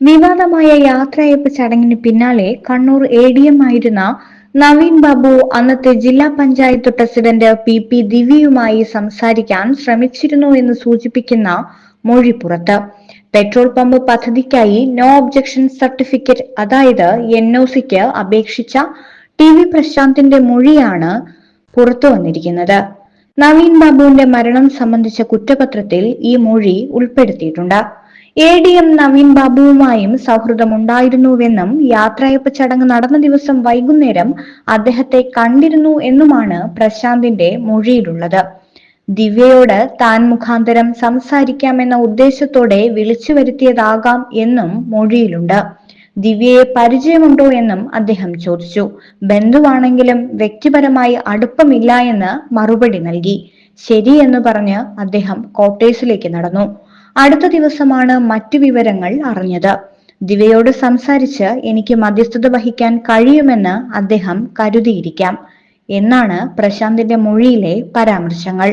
വിവാദമായ യാത്രയപ്പ് ചടങ്ങിന് പിന്നാലെ കണ്ണൂർ എ ഡി എം ആയിരുന്ന നവീൻ ബാബു അന്നത്തെ ജില്ലാ പഞ്ചായത്ത് പ്രസിഡന്റ് പി പി ദിവ്യയുമായി സംസാരിക്കാൻ ശ്രമിച്ചിരുന്നു എന്ന് സൂചിപ്പിക്കുന്ന മൊഴി പുറത്ത്. പെട്രോൾ പമ്പ് പദ്ധതിക്കായി നോ ഒബ്ജക്ഷൻ സർട്ടിഫിക്കറ്റ് അതായത് എൻ ഒ സിക്ക് അപേക്ഷിച്ച ടി വി പ്രശാന്തിന്റെ മൊഴിയാണ് പുറത്തു വന്നിരിക്കുന്നത്. നവീൻ ബാബുവിന്റെ മരണം സംബന്ധിച്ച കുറ്റപത്രത്തിൽ ഈ മൊഴി ഉൾപ്പെടുത്തിയിട്ടുണ്ട്. എ ഡി എം നവീൻ ബാബുവുമായും സൗഹൃദമുണ്ടായിരുന്നുവെന്നും യാത്രയപ്പ് ചടങ്ങ് നടന്ന ദിവസം വൈകുന്നേരം അദ്ദേഹത്തെ കണ്ടിരുന്നു എന്നുമാണ് പ്രശാന്തിന്റെ മൊഴിയിലുള്ളത്. ദിവ്യയോട് താൻ മുഖാന്തരം സംസാരിക്കാമെന്ന ഉദ്ദേശത്തോടെ വിളിച്ചു വരുത്തിയതാകാം എന്നും മൊഴിയിലുണ്ട്. ദിവ്യയെ പരിചയമുണ്ടോ എന്നും അദ്ദേഹം ചോദിച്ചു. ബന്ധുവാണെങ്കിലും വ്യക്തിപരമായി അടുപ്പമില്ല എന്ന് മറുപടി നൽകി. ശരി എന്ന് പറഞ്ഞ് അദ്ദേഹം കോട്ടേഴ്സിലേക്ക് നടന്നു. അടുത്ത ദിവസമാണ് മറ്റു വിവരങ്ങൾ അറിഞ്ഞത്. ദിവയോട് സംസാരിച്ച് എനിക്ക് മധ്യസ്ഥത വഹിക്കാൻ കഴിയുമെന്ന് അദ്ദേഹം കരുതിയിരിക്കാം. എന്നാണ് പ്രശാന്തിന്റെ മൊഴിയിലെ പരാമർശങ്ങൾ.